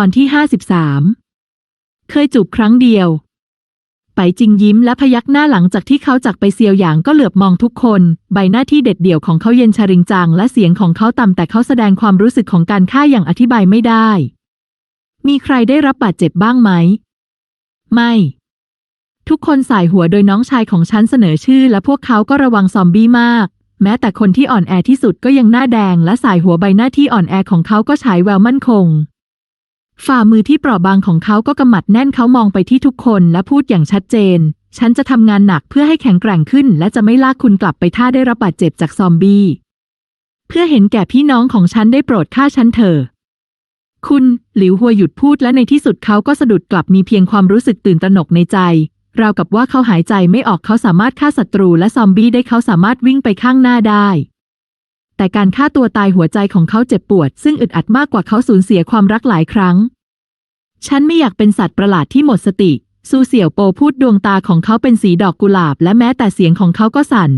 ตอนที่ห้าสิบสามเคยจูบครั้งเดียว ไปจิงยิ้มและพยักหน้าหลังจากที่เขาจากไปเซียวหยางก็เหลือบมองทุกคน ใบหน้าที่เด็ดเดี่ยวของเขาเย็นชาริงจังและเสียงของเขาต่ำแต่เขาแสดงความรู้สึกของการฆ่าอย่างอธิบายไม่ได้ มีใครได้รับบาดเจ็บบ้างไหม ไม่ ทุกคนสายหัวโดยน้องชายของฉันเสนอชื่อ และพวกเขาก็ระวังซอมบี้มากแม้แต่คนที่อ่อนแอที่สุดก็ยังหน้าแดงและสายหัวใบหน้าที่อ่อนแอของเขาก็ฉายแววมั่นคง ฝ่ามือที่เปราะบางของเขาก็กำมัดแน่นเขามองไปที่ทุกคนและพูดอย่างชัดเจน ฉันจะทำงานหนักเพื่อให้แข็งแกร่งขึ้น และจะไม่ลากคุณกลับไปถ้าได้รับบาดเจ็บจากซอมบี้ เพื่อเห็นแก่พี่น้องของฉันได้โปรดฆ่าฉันเถอะคุณ หลิวหัวหยุดพูดและในที่สุดเขาก็สะดุดกลับมีเพียงความรู้สึกตื่นตระหนกในใจ ราวกับว่าเขาหายใจไม่ออกเขาสามารถฆ่าศัตรูและซอมบี้ได้เขาสามารถวิ่งไปข้างหน้าได้ แต่การฆ่าตัวตายหัวใจของเขาเจ็บปวด ซึ่งอึดอัดมากกว่าเขาสูญเสียความรักหลายครั้ง ฉันไม่อยากเป็นสัตว์ประหลาดที่หมดสติ ซูเสี่ยวโปพูดดวงตาของเขาเป็นสีดอกกุหลาบ และแม้แต่เสียงของเขาก็สั่น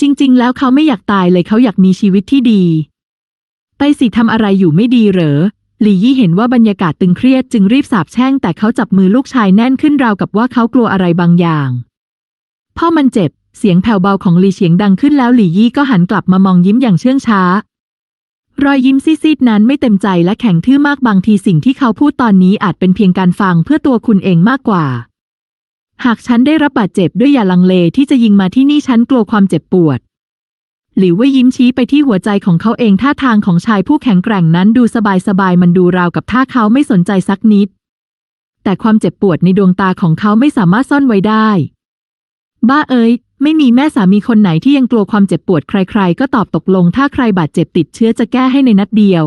จริง ๆ แล้วเขาไม่อยากตายเลยเขาอยากมีชีวิตที่ดี ไปสิทำอะไรอยู่ไม่ดีเหรอหลี่ยี่เห็นว่าบรรยากาศตึงเครียดจึงรีบสาบแช่งแต่เขาจับมือลูกชายแน่นขึ้นราวกับว่าเขากลัวอะไรบางอย่าง พ่อมันเจ็บ เสียงแผ่วเบาของหลี่เฉียงดังขึ้นแล้วหลี่ยี่ก็หันกลับมามองยิ้มอย่างเชื่องช้า รอยยิ้มซีดๆนั้นไม่เต็มใจและแข็งทื่อมากบางทีสิ่งที่เขาพูดตอนนี้อาจเป็นเพียงการฟังเพื่อตัวคุณเองมากกว่า หากฉันได้รับบาดเจ็บด้วยอย่าลังเลที่จะยิงมาที่นี่ฉันกลัวความเจ็บปวด หลิวว่ยยิ้มชี้ไปที่หัวใจของเขาเองท่าทางของชายผู้แข็งแกร่งนั้นดูสบายๆมันดูราวกับท่าเขาไม่สนใจสักนิด แต่ความเจ็บปวดในดวงตาของเขาไม่สามารถซ่อนไว้ได้ บ้าเอ้ย ไม่มีแม่สามีคนไหนที่ยังกลัวความเจ็บปวดใคร ๆ ก็ตอบตกลง ถ้าใครบาดเจ็บติดเชื้อจะแก้ให้ในนัดเดียว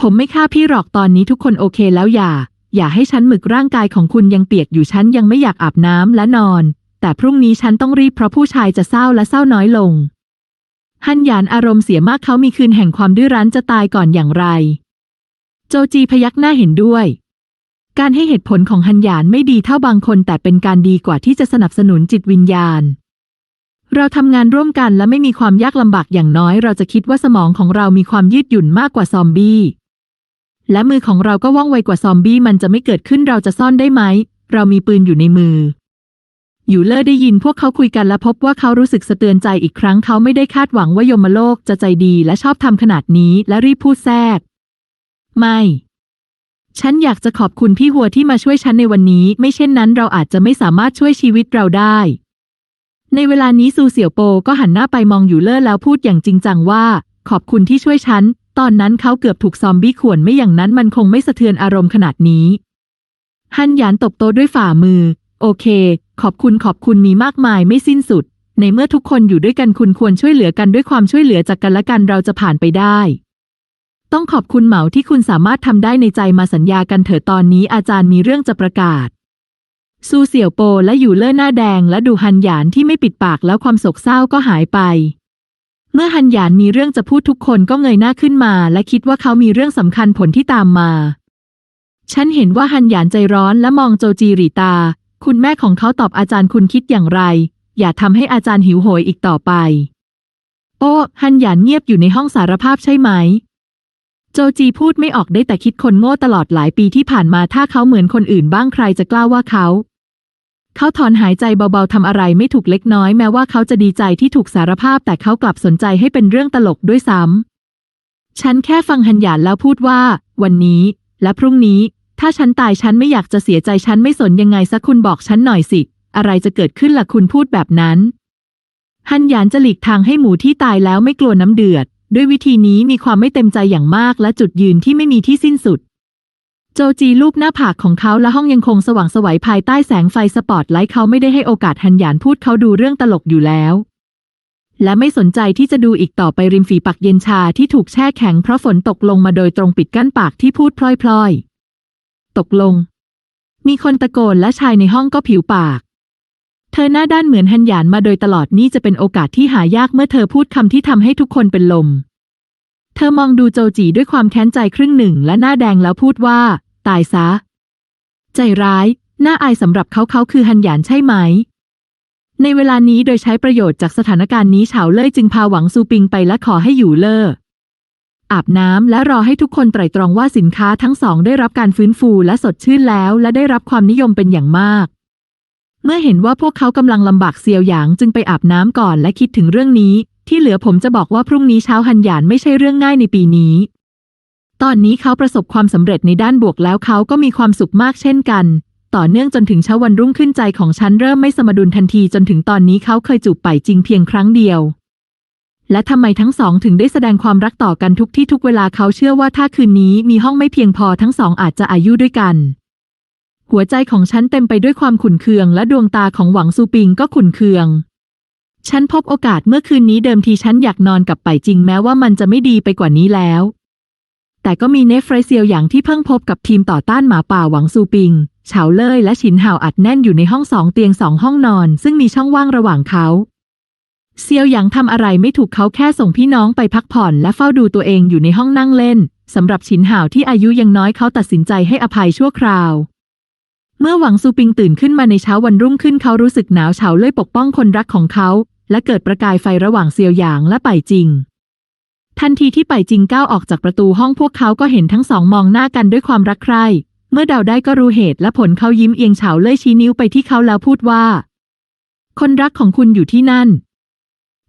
ผมไม่ฆ่าพี่หรอกตอนนี้ทุกคนโอเคแล้วอย่า อย่าให้ฉันหมึกร่างกายของคุณยังเปียกอยู่ฉันยังไม่อยากอาบน้ำและนอน แต่พรุ่งนี้ฉันต้องรีบเพราะผู้ชายจะเศร้าและเศร้าน้อยลง ฮันหยานอารมณ์เสียมากเขามีคืนแห่งความดื้อรั้นจะตายก่อนอย่างไร โจจีพยักหน้าเห็นด้วยการให้เหตุผลของฮันหยานไม่ดีเท่าบางคนแต่เป็นการดีกว่าที่จะสนับสนุนจิตวิญญาณ เราทำงานร่วมกันและไม่มีความยากลำบากอย่างน้อย เราจะคิดว่าสมองของเรามีความยืดหยุ่นมากกว่าซอมบี้และมือของเราก็ว่องไวกว่าซอมบี้มันจะไม่เกิดขึ้นเราจะซ่อนได้ไหม เรามีปืนอยู่ในมือ อยู่เลอร์ได้ยินพวกเขาคุยกันและพบว่าเขารู้สึกสะเตือนใจอีกครั้งเขาไม่ได้คาดหวังว่ายมโลกจะใจดีและชอบทำขนาดนี้และรีบพูดแทรก ไม่ ฉันอยากจะขอบคุณพี่หัวที่มาช่วยฉันในวันนี้ ไม่เช่นนั้นเราอาจจะไม่สามารถช่วยชีวิตเราได้ ในเวลานี้ซูเสี่ยวโปก็หันหน้าไปมองอยู่เล่อแล้วพูดอย่างจริงจังว่า ขอบคุณที่ช่วยฉัน ตอนนั้นเขาเกือบถูกซอมบี้ข่วนไม่อย่างนั้นมันคงไม่สะเทือนอารมณ์ขนาดนี้ ฮันหยานตบโตด้วยฝ่ามือ โอเค ขอบคุณขอบคุณมีมากมายไม่สิ้นสุด ในเมื่อทุกคนอยู่ด้วยกันคุณควรช่วยเหลือกันด้วยความช่วยเหลือจากกันและกันเราจะผ่านไปได้ ต้องขอบคุณเหมาที่คุณสามารถทำได้ในใจมาสัญญากันเถอะตอนนี้อาจารย์มีเรื่องจะประกาศ ซูเสี่ยวโปและอยู่เล่อหน้าแดงและดูฮันหยานที่ไม่ปิดปากแล้วความโศกเศร้าก็หายไป เมื่อฮันหยานมีเรื่องจะพูดทุกคนก็เงยหน้าขึ้นมา และคิดว่าเขามีเรื่องสำคัญผลที่ตามมา ฉันเห็นว่าฮันหยานใจร้อนและมองโจจีหรีตา คุณแม่ของเขาตอบอาจารย์คุณคิดอย่างไร อย่าทำให้อาจารย์หิวโหยอีกต่อไป โอ้ฮันหยานเงียบอยู่ในห้องสารภาพใช่ไหมโจจีพูดไม่ออกได้แต่คิดคนโง่ตลอดหลายปีที่ผ่านมาถ้าเขาเหมือนคนอื่นบ้างใครจะกล้าว่าเขา เขาถอนหายใจเบาๆทำอะไรไม่ถูกเล็กน้อยแม้ว่าเขาจะดีใจที่ถูกสารภาพแต่เขากลับสนใจให้เป็นเรื่องตลกด้วยซ้ำ ฉันแค่ฟังฮันหยานแล้วพูดว่า วันนี้ และพรุ่งนี้ ถ้าฉันตายฉันไม่อยากจะเสียใจฉันไม่สนยังไงสักคุณบอกฉันหน่อยสิ อะไรจะเกิดขึ้นล่ะคุณพูดแบบนั้นฮันหยานจะหลีกทางให้หมูที่ตายแล้วไม่กลัวน้ำเดือด ด้วยวิธีนี้มีความไม่เต็มใจอย่างมากและจุดยืนที่ไม่มีที่สิ้นสุด โจจีลูบหน้าผากของเขาและห้องยังคงสว่างสวัยภายใต้แสงไฟสปอตไลท์เขาไม่ได้ให้โอกาสฮันหยานพูดเขาดูเรื่องตลกอยู่แล้ว และไม่สนใจที่จะดูอีกต่อไปริมฝีปากเย็นชาที่ถูกแช่แข็งเพราะฝนตกลงมาโดยตรงปิดกั้นปากที่พูดพลอยๆ ตกลง มีคนตะโกนและชายในห้องก็ผิวปาก เธอหน้าด้านเหมือนฮันหยานมาโดยตลอดนี่จะเป็นโอกาสที่หายากเมื่อเธอพูดคำที่ทำให้ทุกคนเป็นลม ธอมองดูโจจีด้วยความแค้นใจครึ่งหนึ่งและหน้าแดงแล้วพูดว่า ตายซะ ใจร้าย น่าอายสำหรับเขาเขาคือฮันหยานใช่ไหม ในเวลานี้โดยใช้ประโยชน์จากสถานการณ์นี้เฉาเล่ยจึงพาหวังซูปิงไปและขอให้อยู่เล่ออาบน้ำและรอให้ทุกคนไตร่ตรองว่าสินค้าทั้งสองได้รับการฟื้นฟูและสดชื่นแล้ว และได้รับความนิยมเป็นอย่างมาก เมื่อเห็นว่าพวกเขากำลังลำบากเซียวหยางจึงไปอาบน้ำก่อนและคิดถึงเรื่องนี้ ที่เหลือผมจะบอกว่าพรุ่งนี้เช้าฮันหยานไม่ใช่เรื่องง่ายในปีนี้ ตอนนี้เขาประสบความสำเร็จในด้านบวกแล้วเขาก็มีความสุขมากเช่นกัน ต่อเนื่องจนถึงเช้าวันรุ่งขึ้นใจของฉันเริ่มไม่สมดุลทันทีจนถึงตอนนี้เขาเคยจูบไปจริงเพียงครั้งเดียว และทำไมทั้งสองถึงได้แสดงความรักต่อกันทุกที่ทุกเวลาเขาเชื่อว่าถ้าคืนนี้มีห้องไม่เพียงพอทั้งสองอาจจะอายุด้วยกันหัวใจของฉันเต็มไปด้วยความขุ่นเคืองและดวงตาของหวังซูปิงก็ขุ่นเคือง ฉันพบโอกาสเมื่อคืนนี้เดิมทีฉันอยากนอนกับไปจริงแม้ว่ามันจะไม่ดีไปกว่านี้แล้ว แต่ก็มีเนฟเฟรเซียวอย่างที่เพิ่งพบกับทีมต่อต้านหมาป่าหวังซูปิงเฉาเล่ยและฉินห่าวอัดแน่นอยู่ในห้องสองเตียงสองห้องนอน ซึ่งมีช่องว่างระหว่างเขาเซียวหยางทำอะไรไม่ถูกเขาแค่ส่งพี่น้องไปพักผ่อนและเฝ้าดูตัวเองอยู่ในห้องนั่งเล่นสำหรับฉินห่าวที่อายุยังน้อยเขาตัดสินใจให้อภัยชั่วคราว เมื่อหวังซูปิงตื่นขึ้นมาในเช้าวันรุ่งขึ้นเขารู้สึกหนาวเฉาเล่ยปกป้องคนรักของเขา และเกิดประกายไฟระหว่างเซียวหยางและไปจริง ทันทีที่ไปจริงก้าวออกจากประตูห้องพวกเขาก็เห็นทั้งสองมองหน้ากันด้วยความรักใคร่ เมื่อเดาได้ก็รู้เหตุและผลเขายิ้มเอียงเฉาเล่ยชี้นิ้วไปที่เขาแล้วพูดว่า คนรักของคุณอยู่ที่นั่น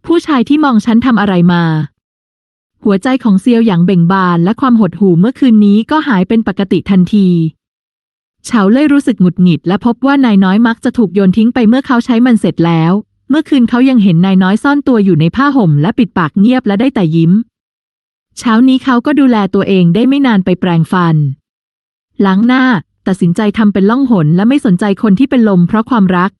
ผู้ชายที่มองฉันทำอะไรมา หัวใจของเซียวหยางเบ่งบานและความหดหู่เมื่อคืนนี้ก็หายเป็นปกติทันทีเฉาเล่ยรู้สึกหงุดหงิดและพบว่านายน้อยมักจะถูกโยนทิ้งไปเมื่อเขาใช้มันเสร็จแล้ว เมื่อคืนเขายังเห็นนายน้อยซ่อนตัวอยู่ในผ้าห่มและปิดปากเงียบและได้แต่ยิ้ม เช้านี้เขาก็ดูแลตัวเองได้ไม่นานไปแปรงฟัน ล้างหน้า ตัดสินใจทำเป็นล่องหนและไม่สนใจคนที่เป็นลมเพราะความรัก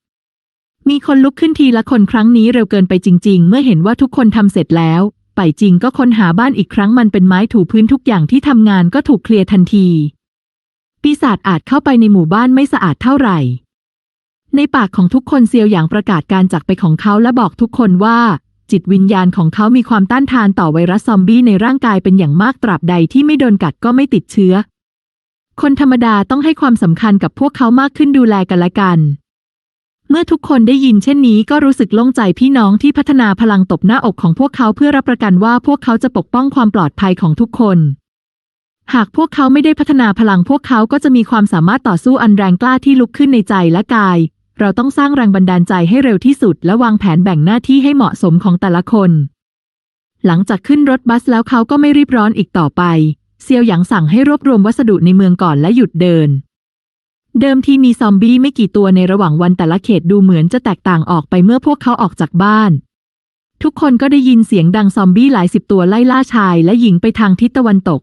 มีคนลุกขึ้นทีละคนครั้งนี้เร็วเกินไปจริง ๆ เมื่อเห็นว่าทุกคนทำเสร็จแล้ว ไปจริงก็ค้นหาบ้านอีกครั้งมันเป็นไม้ถูพื้นทุกอย่างที่ทำงานก็ถูกเคลียร์ทันที ปีศาจอาจเข้าไปในหมู่บ้านไม่สะอาดเท่าไหร่ ในปากของทุกคนเซียวหยางประกาศการจากไปของเขาและบอกทุกคนว่า จิตวิญญาณของเขามีความต้านทานต่อไวรัสซอมบี้ในร่างกายเป็นอย่างมากตราบใดที่ไม่โดนกัดก็ไม่ติดเชื้อ คนธรรมดาต้องให้ความสำคัญกับพวกเขามากขึ้นดูแลกันละกัน เมื่อทุกคนได้ยินเช่นนี้ก็รู้สึกโล่งใจพี่น้องที่พัฒนาพลังตบหน้าอกของพวกเขาเพื่อรับประกันว่าพวกเขาจะปกป้องความปลอดภัยของทุกคนหากพวกเขาไม่ได้พัฒนาพลังพวกเขาก็จะมีความสามารถต่อสู้อันแรงกล้าที่ลุกขึ้นในใจและกาย เราต้องสร้างแรงบันดาลใจให้เร็วที่สุด และวางแผนแบ่งหน้าที่ให้เหมาะสมของแต่ละคน หลังจากขึ้นรถบัสแล้วเขาก็ไม่รีบร้อนอีกต่อไป เซียวหยางสั่งให้รวบรวมวัสดุในเมืองก่อนและหยุดเดิน เดิมที่มีซอมบี้ไม่กี่ตัวในระหว่างวันแต่ละเขตดูเหมือนจะแตกต่างออกไปเมื่อพวกเขาออกจากบ้าน ทุกคนก็ได้ยินเสียงดังซอมบี้หลายสิบตัวไล่ล่าชายและหญิงไปทางทิศตะวันตก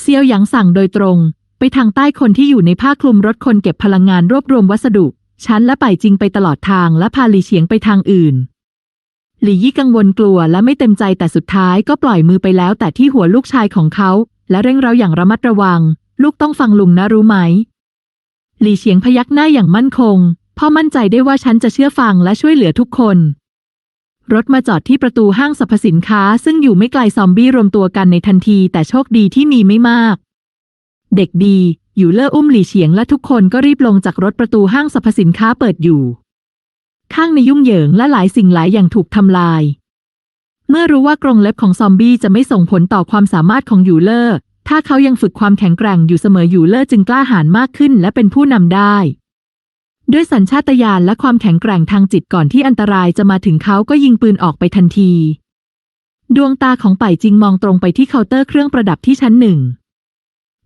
เซียวหยางสั่งโดยตรง ไปทางใต้คนที่อยู่ในผ้าคลุมรถคนเก็บพลังงานรวบรวมวัสดุ ชั้นและไปจริงไปตลอดทางและพาหลี่เฉียงไปทางอื่น หลี่ยี่กังวลกลัวและไม่เต็มใจแต่สุดท้ายก็ปล่อยมือไปแล้วแต่ที่หัวลูกชายของเขา และเร่งเร้าอย่างระมัดระวัง ลูกต้องฟังลุงนะรู้ไหม หลี่เฉียงพยักหน้าอย่างมั่นคง พ่อมั่นใจได้ว่าฉันจะเชื่อฟังและช่วยเหลือทุกคน รถมาจอดที่ประตูห้างสรรพสินค้า ซึ่งอยู่ไม่ไกลซอมบี้รวมตัวกันในทันที แต่โชคดีที่มีไม่มาก เด็กดี อยู่เล่ออุ้มหลี่เฉียงและทุกคนก็รีบลงจากรถประตูห้างสรรพสินค้าเปิดอยู่ ข้างในยุ่งเหยิงและหลายสิ่งหลายอย่างถูกทำลาย เมื่อรู้ว่ากรงเล็บของซอมบี้จะไม่ส่งผลต่อความสามารถของอยู่เลอร์ถ้าเขายังฝึกความแข็งแกร่งอยู่เสมออยู่เลอร์จึงกล้าหาญมากขึ้นและเป็นผู้นำได้ด้วยสัญชาตญาณและความแข็งแกร่งทางจิตก่อนที่อันตรายจะมาถึงเขาก็ยิงปืนออกไปทันที ดวงตาของป่ายจิงมองตรงไปที่เคาน์เตอร์เครื่องประดับที่ชั้นหนึ่ง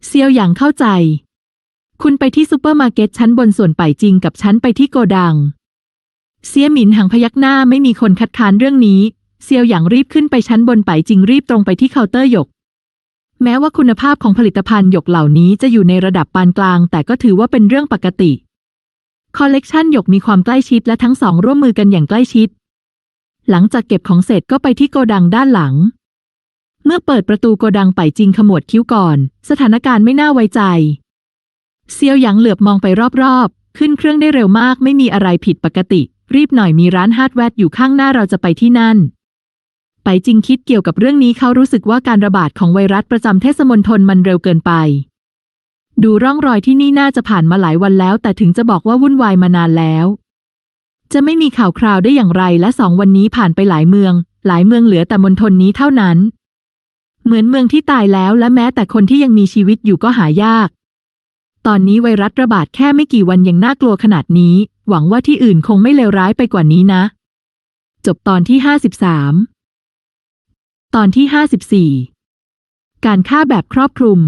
เซียวหยางเข้าใจ คุณไปที่ซูเปอร์มาร์เก็ตชั้นบนส่วนไป่ายจิงกับฉันไปที่โกดัง เซียหมินหังพยักหน้าไม่มีคนคัดค้านเรื่องนี้ เซียวหยางรีบขึ้นไปชั้นบนไป่ายจิงรีบตรงไปที่เคาน์เตอร์หยก แม้ว่าคุณภาพของผลิตภัณฑ์หยกเหล่านี้จะอยู่ในระดับปานกลาง แต่ก็ถือว่าเป็นเรื่องปกติ คอลเลกชันหยกมีความใกล้ชิดและทั้งสองร่วมมือกันอย่างใกล้ชิด หลังจากเก็บของเสร็จก็ไปที่โกดังด้านหลัง เมื่อเปิดประตูโกดังไปจริงขมวดคิ้วก่อน สถานการณ์ไม่น่าไว้ใจ เซียวหยางเหลือบมองไปรอบๆ ขึ้นเครื่องได้เร็วมากไม่มีอะไรผิดปกติ รีบหน่อยมีร้านฮาร์ดแวร์อยู่ข้างหน้าเราจะไปที่นั่น ไปจริงคิดเกี่ยวกับเรื่องนี้เขารู้สึกว่าการระบาดของไวรัสประจำเทศมณฑลมันเร็วเกินไป ดูร่องรอยที่นี่น่าจะผ่านมาหลายวันแล้ว แต่ถึงจะบอกว่าวุ่นวายมานานแล้ว จะไม่มีข่าวคราวได้อย่างไรและสองวันนี้ผ่านไปหลายเมือง หลายเมืองเหลือแต่มณฑลนี้เท่านั้น เหมือนเมืองที่ตายแล้วและแม้แต่คนที่ยังมีชีวิตอยู่ก็หายาก ตอนนี้ไวรัสระบาดแค่ไม่กี่วันยังน่ากลัวขนาดนี้ หวังว่าที่อื่นคงไม่เลวร้ายไปกว่านี้นะ จบตอนที่ห้าสิบสามตอนที่ห้าสิบสี่การฆ่าแบบครอบคลุม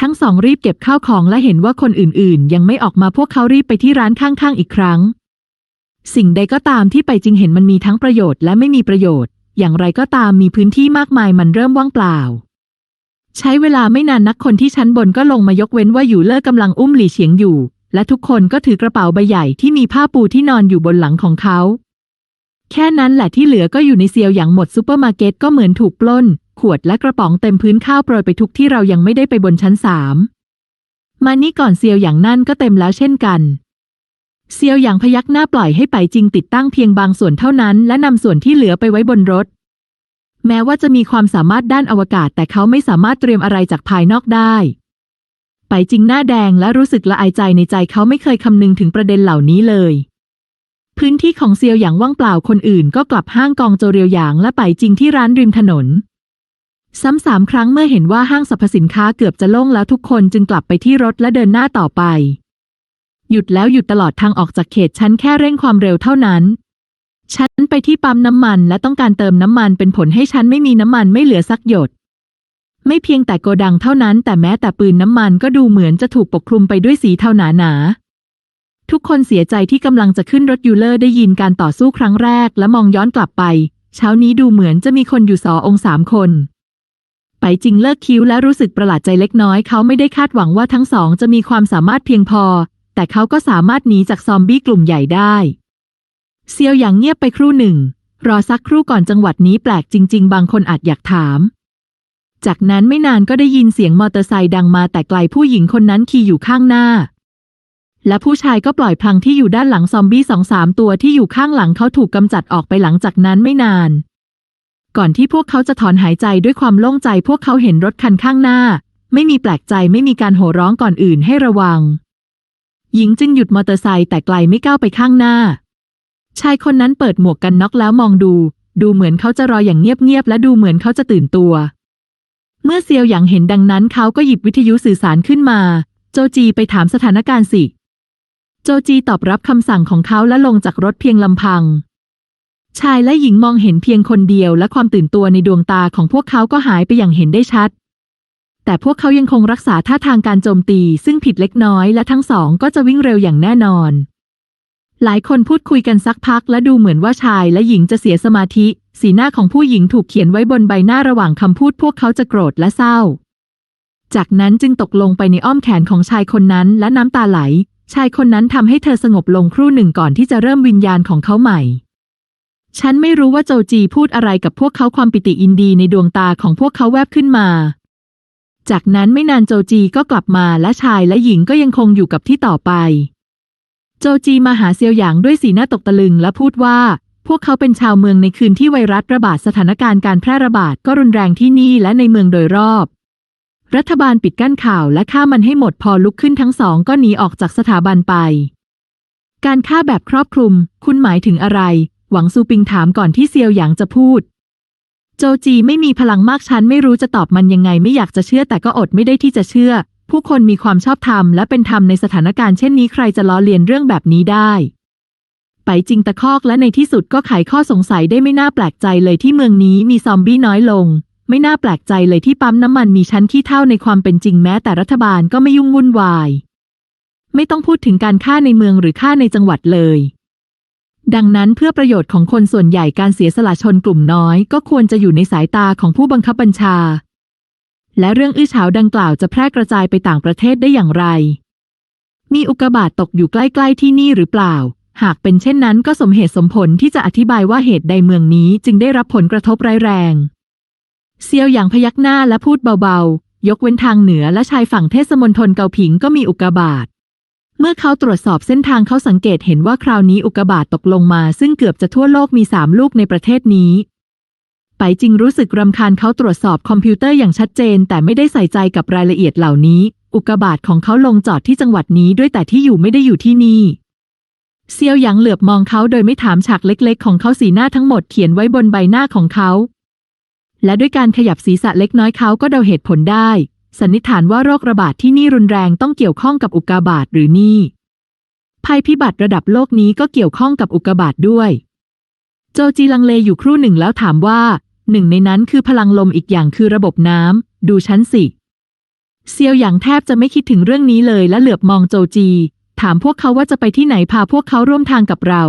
ทั้งสองรีบเก็บข้าวของและเห็นว่าคนอื่นๆ ยังไม่ออกมาพวกเขารีบไปที่ร้านข้างๆอีกครั้ง สิ่งใดก็ตามที่ไปจริงเห็นมันมีทั้งประโยชน์และไม่มีประโยชน์ อย่างไรก็ตามมีพื้นที่มากมายมันเริ่มว่างเปล่า ใช้เวลาไม่นานนักคนที่ชั้นบนก็ลงมายกเว้นว่าอยู่เล่อกำลังอุ้มหลี่เฉียงอยู่ และทุกคนก็ถือกระเป๋าใบใหญ่ที่มีผ้าปูที่นอนอยู่บนหลังของเขา แค่นั้นแหละที่เหลือก็อยู่ในเซียวอย่างหมดซูเปอร์มาร์เก็ตก็เหมือนถูกปล้น ขวดและกระป๋องเต็มพื้นข้าวโปรยไปทุกที่เรายังไม่ได้ไปบนชั้นสามมานี่ก่อนเซียวอย่างนั่นก็เต็มแล้วเช่นกัน เซียวอย่างพยักหน้าปล่อยให้ไปจริงติดตั้งเพียงบางส่วนเท่านั้น และนำส่วนที่เหลือไปไว้บนรถ แม้ว่าจะมีความสามารถด้านอวกาศ แต่เขาไม่สามารถเตรียมอะไรจากภายนอกได้ ไปจริงหน้าแดงและรู้สึกละอายใจในใจเขาไม่เคยคำนึงถึงประเด็นเหล่านี้เลย พื้นที่ของเซียวอย่างว่างเปล่าคนอื่น ก็กลับห้างกองโจเรียวหยางและไปจริงที่ร้านริมถนน ซ้ำสามครั้งเมื่อเห็นว่าห้างสรรพสินค้าเกือบจะโล่งแล้วทุกคนจึงกลับไปที่รถและเดินหน้าต่อไป หยุดแล้วหยุดตลอดทางออกจากเขตฉันแค่เร่งความเร็วเท่านั้น ฉันไปที่ปั๊มน้ำมันและต้องการเติมน้ำมันเป็นผลให้ฉันไม่มีน้ำมันไม่เหลือสักหยด ไม่เพียงแต่โกดังเท่านั้น แต่แม้แต่ปืนน้ำมันก็ดูเหมือนจะถูกปกคลุมไปด้วยสีเทาหนาหนาๆทุกคนเสียใจที่กำลังจะขึ้นรถยูเลอร์ได้ยินการต่อสู้ครั้งแรกและมองย้อนกลับไป เช้านี้ดูเหมือนจะมีคนอยู่สอองสามคน ไปจริงเลิกคิ้วและรู้สึกประหลาดใจเล็กน้อยเขาไม่ได้คาดหวังว่าทั้งสองจะมีความสามารถเพียงพอ แต่เขาก็สามารถหนีจากซอมบี้กลุ่มใหญ่ได้เซียวอย่างเงียบไปครู่หนึ่ง รอสักครู่ก่อนจังหวัดนี้แปลกจริง ๆ บางคนอาจอยากถาม จากนั้นไม่นานก็ได้ยินเสียงมอเตอร์ไซค์ดังมาแต่ไกลผู้หญิงคนนั้นขี่อยู่ข้างหน้า และผู้ชายก็ปล่อยพลังที่อยู่ด้านหลังซอมบี้สองสามตัวที่อยู่ข้างหลังเขาถูกกำจัดออกไปหลังจากนั้นไม่นาน ก่อนที่พวกเขาจะถอนหายใจด้วยความโล่งใจพวกเขาเห็นรถคันข้างหน้า ไม่มีแปลกใจไม่มีการโห่ร้องก่อนอื่นให้ระวัง หญิงจึงหยุดมอเตอร์ไซค์แต่ไกลไม่ก้าวไปข้างหน้า ชายคนนั้นเปิดหมวกกันน็อกแล้วมองดู ดูเหมือนเขาจะรออย่างเงียบๆและดูเหมือนเขาจะตื่นตัว เมื่อเซียวหยางเห็นดังนั้นเขาก็หยิบวิทยุสื่อสารขึ้นมา โจจีไปถามสถานการณ์สิ โจจีตอบรับคำสั่งของเขาและลงจากรถเพียงลำพัง ชายและหญิงมองเห็นเพียงคนเดียวและความตื่นตัวในดวงตาของพวกเขาก็หายไปอย่างเห็นได้ชัด แต่พวกเขายังคงรักษาท่าทางการโจมตีซึ่งผิดเล็กน้อยและทั้งสองก็จะวิ่งเร็วอย่างแน่นอน หลายคนพูดคุยกันสักพักและดูเหมือนว่าชายและหญิงจะเสียสมาธิ สีหน้าของผู้หญิงถูกเขียนไว้บนใบหน้าระหว่างคำพูดพวกเขาจะโกรธและเศร้า จากนั้นจึงตกลงไปในอ้อมแขนของชายคนนั้นและน้ำตาไหล ชายคนนั้นทำให้เธอสงบลงครู่หนึ่งก่อนที่จะเริ่มวิญญาณของเขาใหม่ฉันไม่รู้ว่าโจจีพูดอะไรกับพวกเขาความปิติอินดีในดวงตาของพวกเขาแวบขึ้นมา จากนั้นไม่นานโจจีก็กลับมาและชายและหญิงก็ยังคงอยู่กับที่ต่อไป โจจีมาหาเซียวหยางด้วยสีหน้าตกตะลึงและพูดว่า พวกเขาเป็นชาวเมืองในคืนที่ไวรัสระบาดสถานการณ์การแพร่ระบาดก็รุนแรงที่นี่และในเมืองโดยรอบ รัฐบาลปิดกั้นข่าวและฆ่ามันให้หมดพอลุกขึ้นทั้งสองก็หนีออกจากสถาบันไป การฆ่าแบบครอบคลุม คุณหมายถึงอะไร หวังซูปิงถามก่อนที่เซียวหยางจะพูด โจจีไม่มีพลังมากฉันไม่รู้จะตอบมันยังไงไม่อยากจะเชื่อแต่ก็อดไม่ได้ที่จะเชื่อ ผู้คนมีความชอบธรรมและเป็นธรรมในสถานการณ์เช่นนี้ใครจะล้อเลียนเรื่องแบบนี้ได้ไปจริงตะคอกและในที่สุดก็ไขข้อสงสัยได้ไม่น่าแปลกใจเลยที่เมืองนี้มีซอมบี้น้อยลง ไม่น่าแปลกใจเลยที่ปั๊มน้ำมันมีชั้นขี้เท่าในความเป็นจริงแม้แต่รัฐบาลก็ไม่ยุ่งวุ่นวาย ไม่ต้องพูดถึงการฆ่าในเมืองหรือฆ่าในจังหวัดเลย ดังนั้นเพื่อประโยชน์ของคนส่วนใหญ่การเสียสละชนกลุ่มน้อย ก็ควรจะอยู่ในสายตาของผู้บังคับบัญชา และเรื่องอื้อฉาวดังกล่าวจะแพร่กระจายไปต่างประเทศได้อย่างไร มีอุกกาบาตตกอยู่ใกล้ๆที่นี่หรือเปล่า หากเป็นเช่นนั้นก็สมเหตุสมผลที่จะอธิบายว่าเหตุใดเมืองนี้จึงได้รับผลกระทบร้ายแรงเซียวหยางพยักหน้าและพูดเบาๆ ยกเว้นทางเหนือและชายฝั่งเทศมณฑลเกาผิงก็มีอุกกาบาต เมื่อเขาตรวจสอบเส้นทางเขาสังเกตเห็นว่าคราวนี้อุกกาบาตตกลงมา ซึ่งเกือบจะทั่วโลกมีสามลูกในประเทศนี้ ไปจริงรู้สึกรำคาญเขาตรวจสอบคอมพิวเตอร์อย่างชัดเจน แต่ไม่ได้ใส่ใจกับรายละเอียดเหล่านี้ อุกกาบาตของเขาลงจอดที่จังหวัดนี้ด้วยแต่ที่อยู่ไม่ได้อยู่ที่นี่เซียวหยางเหลือบมองเขาโดยไม่ถามฉากเล็กๆ ของเขาสีหน้าทั้งหมดเขียนไว้บนใบหน้าของเขา และด้วยการขยับศีรษะเล็กน้อยเขาก็เดาเหตุผลได้ สันนิษฐานว่าโรคระบาดที่นี่รุนแรงต้องเกี่ยวข้องกับอุกกาบาตหรือนี่ ภัยพิบัติระดับโลกนี้ก็เกี่ยวข้องกับอุกกาบาตด้วย โจจีลังเลอยู่ครู่หนึ่งแล้วถามว่า หนึ่งในนั้นคือพลังลมอีกอย่างคือระบบน้ำดูฉันสิ เซียวหยางแทบจะไม่คิดถึงเรื่องนี้เลยและเหลือบมองโจจี ถามพวกเขาว่าจะไปที่ไหนพาพวกเขาร่วมทางกับเรา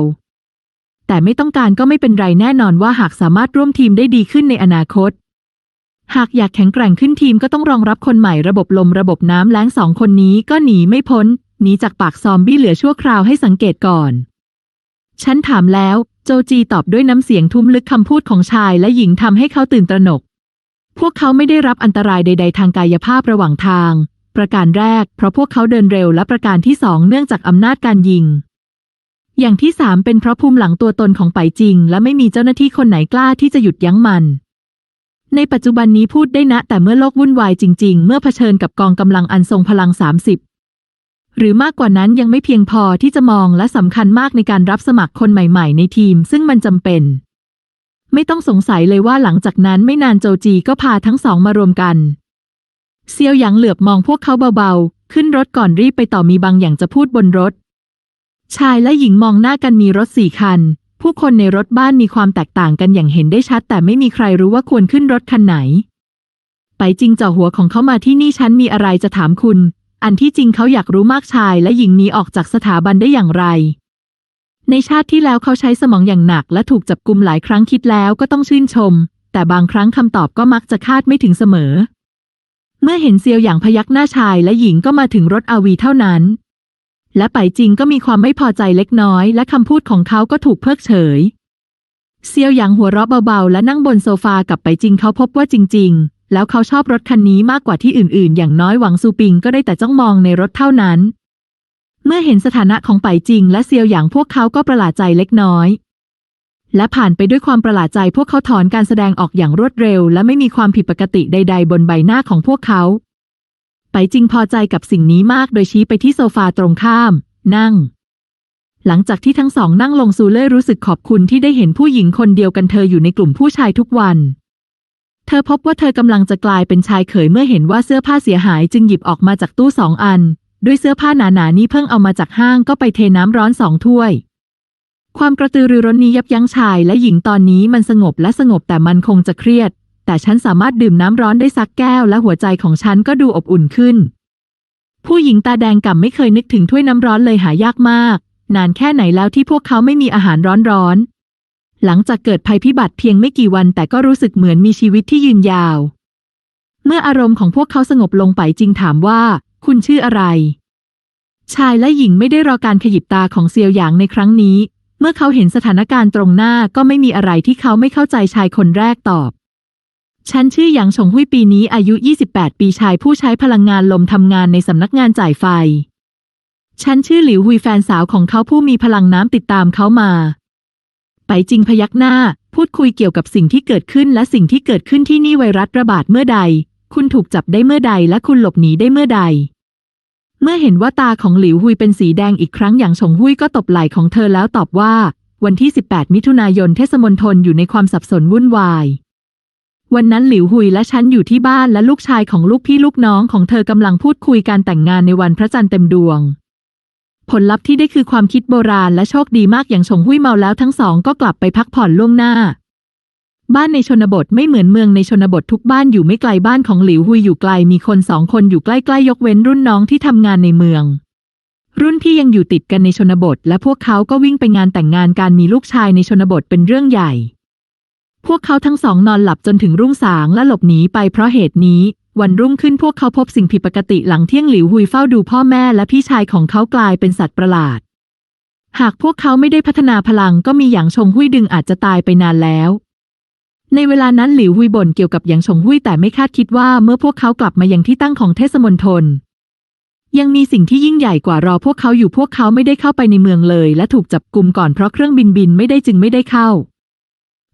แต่ไม่ต้องการก็ไม่เป็นไรแน่นอนว่าหากสามารถร่วมทีมได้ดีขึ้นในอนาคต หากอยากแข็งแกร่งขึ้นทีมก็ต้องรองรับคนใหม่ระบบลมระบบน้ำแล้งสองคนนี้ก็หนีไม่พ้น หนีจากปากซอมบี้เหลือชั่วคราวให้สังเกตก่อน ฉันถามแล้ว โจจีตอบด้วยน้ำเสียงทุ้มลึกคำพูดของชายและหญิงทำให้เขาตื่นตระหนก พวกเขาไม่ได้รับอันตรายใด ๆ ทางกายภาพระหว่างทาง ประการแรก เพราะพวกเขาเดินเร็วและประการที่สองเนื่องจากอำนาจการยิง อย่างที่สามเป็นเพราะภูมิหลังตัวตนของไปจริง และไม่มีเจ้าหน้าที่คนไหนกล้าที่จะหยุดยั้งมัน ในปัจจุบันนี้พูดได้นะ แต่เมื่อโลกวุ่นวายจริง ๆ เมื่อเผชิญกับกองกำลังอันทรงพลัง 30หรือมากกว่านั้นยังไม่เพียงพอที่จะมองและสำคัญมากในการรับสมัครคนใหม่ๆ ในทีม ซึ่งมันจำเป็น ไม่ต้องสงสัยเลยว่าหลังจากนั้นไม่นานโจจีก็พาทั้งสองมารวมกัน เซียวหยางเหลือบมองพวกเขาเบาๆ ขึ้นรถก่อนรีบไปต่อมีบางอย่างจะพูดบนรถ ชายและหญิงมองหน้ากันมีรถสี่คัน ผู้คนในรถบ้านมีความแตกต่างกันอย่างเห็นได้ชัด แต่ไม่มีใครรู้ว่าควรขึ้นรถคันไหน ไปจริงเจ่อหัวของเขามาที่นี่ฉันมีอะไรจะถามคุณ อันที่จริงเขาอยากรู้มากชายและหญิงหนี้ออกจากสถาบันได้อย่างไร ในชาติที่แล้วเขาใช้สมองอย่างหนักและถูกจับกุมหลายครั้งคิดแล้วก็ต้องชื่นชม แต่บางครั้งคำตอบก็มักจะคาดไม่ถึงเสมอ เมื่อเห็นเซียวอย่างพยักหน้าชายและหญิงก็มาถึงรถอาวีเท่านั้น และไปจริงก็มีความไม่พอใจเล็กน้อย และคำพูดของเขาก็ถูกเพิกเฉย เซียวหยางหัวเราะเบาๆ และนั่งบนโซฟากับไปจริงเขาพบว่าจริง ๆ แล้วเขาชอบรถคันนี้มากกว่าที่อื่นๆ อย่างน้อยหวังซูปิงก็ได้แต่จ้องมองในรถเท่านั้น เมื่อเห็นสถานะของไปจริง และเซียวหยางพวกเขาก็ประหลาดใจเล็กน้อย และผ่านไปด้วยความประหลาดใจพวกเขาถอนการแสดงออกอย่างรวดเร็ว และไม่มีความผิดปกติใด ๆ บนใบหน้าของพวกเขา ไปจริงพอใจกับสิ่งนี้มากโดยชี้ไปที่โซฟาตรงข้าม นั่ง หลังจากที่ทั้งสองนั่งลงซูเล่รู้สึกขอบคุณที่ได้เห็นผู้หญิงคนเดียวกันเธออยู่ในกลุ่มผู้ชายทุกวัน เธอพบว่าเธอกำลังจะกลายเป็นชายเขยเมื่อเห็นว่าเสื้อผ้าเสียหายจึงหยิบออกมาจากตู้สองอัน ด้วยเสื้อผ้าหนาๆนี้เพิ่งเอามาจากห้างก็ไปเทน้ำร้อนสองถ้วย ความกระตือรือร้นนี้ยับยั้งชายและหญิงตอนนี้มันสงบและสงบแต่มันคงจะเครียด แต่ฉันสามารถดื่มน้ำร้อนได้สักแก้วและหัวใจของฉันก็ดูอบอุ่นขึ้น ผู้หญิงตาแดงก่ำไม่เคยนึกถึงถ้วยน้ำร้อนเลยหายากมาก นานแค่ไหนแล้วที่พวกเขาไม่มีอาหารร้อนๆ หลังจากเกิดภัยพิบัติเพียงไม่กี่วันแต่ก็รู้สึกเหมือนมีชีวิตที่ยืนยาว เมื่ออารมณ์ของพวกเขาสงบลงไปจริงถามว่า คุณชื่ออะไร ชายและหญิงไม่ได้รอการขยิบตาของเซียวหยางในครั้งนี้ เมื่อเขาเห็นสถานการณ์ตรงหน้าก็ไม่มีอะไรที่เขาไม่เข้าใจชายคนแรกตอบ ฉันชื่อหยางฉงหุยปีนี้อายุ 28 ปีชายผู้ใช้พลังงานลมทำงานในสำนักงานจ่ายไฟ ฉันชื่อหลิวหุยแฟนสาวของเขาผู้มีพลังน้ำติดตามเขามา ไปจริงพยักหน้า พูดคุยเกี่ยวกับสิ่งที่เกิดขึ้นและสิ่งที่เกิดขึ้นที่นี่ไวรัสระบาดเมื่อใด คุณถูกจับได้เมื่อใดและคุณหลบหนีได้เมื่อใด เมื่อเห็นว่าตาของหลิวหุยเป็นสีแดงอีกครั้งอย่างฉงหุยก็ตบไหล่ของเธอแล้วตอบว่า วันที่ 18 มิถุนายนเทศมนตรอยู่ในความสับสนวุ่นวาย วันนั้นหลิวหุยและฉันอยู่ที่บ้านและลูกชายของลูกพี่ลูกน้องของเธอกำลังพูดคุยการแต่งงานในวันพระจันทร์เต็มดวง ผลลัพธ์ที่ได้คือความคิดโบราณและโชคดีมากอย่างฉงหุยเมาแล้วทั้งสองก็กลับไปพักผ่อนล่วงหน้า บ้านในชนบทไม่เหมือนเมืองในชนบททุกบ้านอยู่ไม่ไกลบ้านของหลิวหุยอยู่ไกลมีคนสองคนอยู่ใกล้ๆยกเว้นรุ่นน้องที่ทำงานในเมืองรุ่นพี่ยังอยู่ติดกันในชนบท และพวกเขาก็วิ่งไปงานแต่งงานการมีลูกชายในชนบทเป็นเรื่องใหญ่ พวกเขาทั้งสองนอนหลับจนถึงรุ่งสางและหลบหนีไปเพราะเหตุนี้ วันรุ่งขึ้นพวกเขาพบสิ่งผิดปกติหลังเที่ยงหลิวหุยเฝ้าดูพ่อแม่และพี่ชายของเขากลายเป็นสัตว์ประหลาด หากพวกเขาไม่ได้พัฒนาพลังก็มีอย่างชงหุยดึงอาจจะตายไปนานแล้ว ในเวลานั้นหลิวหุยบ่นเกี่ยวกับหยางฉงหุยแต่ไม่คาดคิดว่าเมื่อพวกเขากลับมายังที่ตั้งของเทศมนตรยังมีสิ่งที่ยิ่งใหญ่กว่ารอพวกเขาอยู่พวกเขาไม่ได้เข้าไปในเมืองเลย และถูกจับกลุมก่อนเพราะเครื่องบินบินไม่ได้จึงไม่ได้เข้า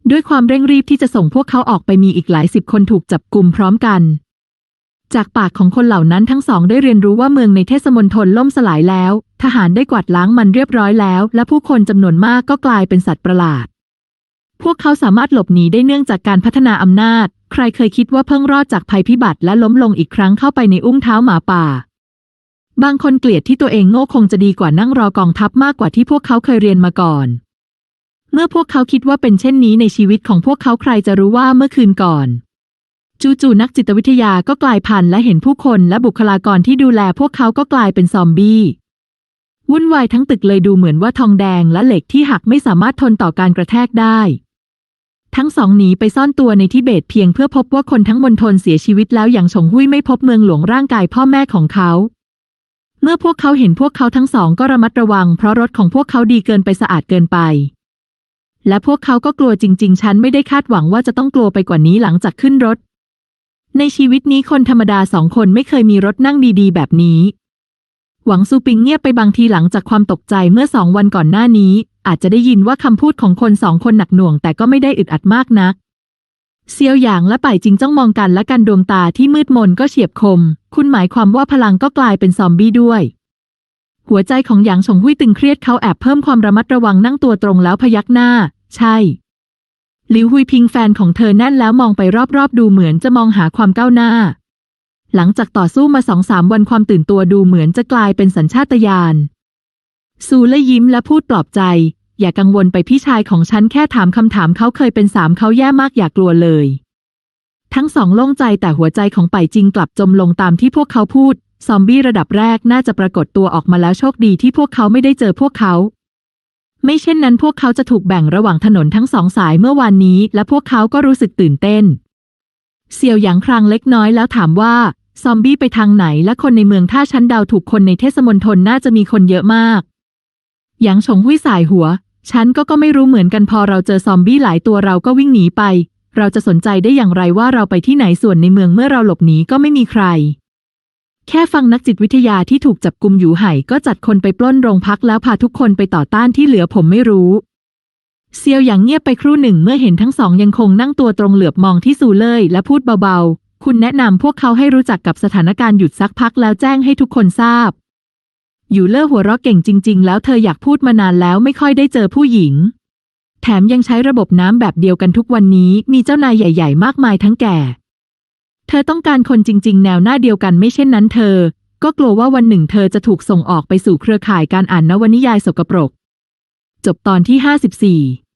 ด้วยความเร่งรีบที่จะส่งพวกเขาออกไปมีอีกหลายสิบคนถูกจับกลุ่มพร้อมกัน จากปากของคนเหล่านั้นทั้งสองได้เรียนรู้ว่าเมืองในเทศมนตรล่มสลายแล้ว ทหารได้กวาดล้างมันเรียบร้อยแล้ว และผู้คนจำนวนมากก็กลายเป็นสัตว์ประหลาด พวกเขาสามารถหลบหนีได้เนื่องจากการพัฒนาอำนาจ ใครเคยคิดว่าเพิ่งรอดจากภัยพิบัติและล้มลงอีกครั้งเข้าไปในอุ้งเท้าหมาป่าบางคนเกลียดที่ตัวเองโง่คงจะดีกว่านั่งรอกองทัพมากกว่าที่พวกเขาเคยเรียนมาก่อน เมื่อพวกเขาคิดว่าเป็นเช่นนี้ในชีวิตของพวกเขาใครจะรู้ว่าเมื่อคืนก่อน จู่ๆนักจิตวิทยาก็กลายพันธุ์และเห็นผู้คนและบุคลากรที่ดูแลพวกเขาก็กลายเป็นซอมบี้วุ่นวายทั้งตึกเลยดูเหมือนว่าทองแดงและเหล็กที่หักไม่สามารถทนต่อการกระแทกได้ ทั้งสองหนีไปซ่อนตัวในทิเบตเพียงเพื่อพบว่าคนทั้งมณฑลเสียชีวิตแล้วอย่างฉงหุ้ยไม่พบเมืองหลวงร่างกายพ่อแม่ของเขา เมื่อพวกเขาเห็นพวกเขาทั้งสองก็ระมัดระวังเพราะรถของพวกเขาดีเกินไปสะอาดเกินไป และพวกเขาก็กลัวจริง ๆ ฉันไม่ได้คาดหวังว่าจะต้องกลัวไปกว่านี้หลังจากขึ้นรถ ในชีวิตนี้คนธรรมดาสองคนไม่เคยมีรถนั่งดีๆ แบบนี้ หวังซูปิงเงียบไปบางทีหลังจากความตกใจเมื่อสองวันก่อนหน้านี้ อาจจะได้ยินว่าคำพูดของคนสองคนหนักหน่วง แต่ก็ไม่ได้อึดอัดมากนัก เซียวหยางและป่ายจิงจ้องมองกันและกันดวงตาที่มืดมนก็เฉียบคม คุณหมายความว่าพลังก็กลายเป็นซอมบี้ด้วย หัวใจของหยางฉงหุ้ยตึงเครียดเขาแอบเพิ่มความระมัดระวังนั่งตัวตรงแล้วพยักหน้า ใช่ หลิวหุยพิงแฟนของเธอแน่นแล้วมองไปรอบๆ ดูเหมือนจะมองหาความก้าวหน้า หลังจากต่อสู้มาสองสามวันความตื่นตัวดูเหมือนจะกลายเป็นสัญชาตญาณซูและยิ้มและพูดปลอบใจ อย่ากังวลไปพี่ชายของฉันแค่ถามคำถามเขาเคยเป็นสามเขาแย่มากอย่ากลัวเลย ทั้งสองโล่งใจแต่หัวใจของป่ายจิงกลับจมลงตามที่พวกเขาพูด ซอมบี้ระดับแรกน่าจะปรากฏตัวออกมาแล้วโชคดีที่พวกเขาไม่ได้เจอพวกเขา ไม่เช่นนั้นพวกเขาจะถูกแบ่งระหว่างถนนทั้งสองสายเมื่อวานนี้ และพวกเขาก็รู้สึกตื่นเต้น เสี่ยวหยางครางเล็กน้อยแล้วถามว่า ซอมบี้ไปทางไหนและคนในเมืองถ้าฉันดาวถูกคนในเทศมนตรน่าจะมีคนเยอะมากหยางฉงหุ้ยสายหัว ฉันก็ก็ไม่รู้เหมือนกันพอเราเจอซอมบี้หลายตัวเราก็วิ่งหนีไป เราจะสนใจได้อย่างไรว่าเราไปที่ไหนส่วนในเมืองเมื่อเราหลบหนีก็ไม่มีใคร แค่ฟังนักจิตวิทยาที่ถูกจับกุมอยู่ไห่ก็จัดคนไปปล้นโรงพักแล้วพาทุกคนไปต่อต้านที่เหลือผมไม่รู้ เซียวหยางเงียบไปครู่หนึ่งเมื่อเห็นทั้งสองยังคงนั่งตัวตรงเหลือบมองที่ซูเล่ยและพูดเบาๆ คุณแนะนำพวกเขาให้รู้จักกับสถานการณ์หยุดซักพักแล้วแจ้งให้ทุกคนทราบ อยู่เล่อหัวเราะเก่งจริง ๆ แล้วเธออยากพูดมานานแล้วไม่ค่อยได้เจอผู้หญิง แถมยังใช้ระบบน้ำแบบเดียวกันทุกวันนี้มีเจ้านายใหญ่ ๆ มากมายทั้งแก่ เธอต้องการคนจริง ๆ แนวหน้าเดียวกันไม่เช่นนั้นเธอ ก็กลัวว่าวันหนึ่งเธอจะถูกส่งออกไปสู่เครือข่ายการอ่านนวนิยายสกปรก จบตอนที่ 54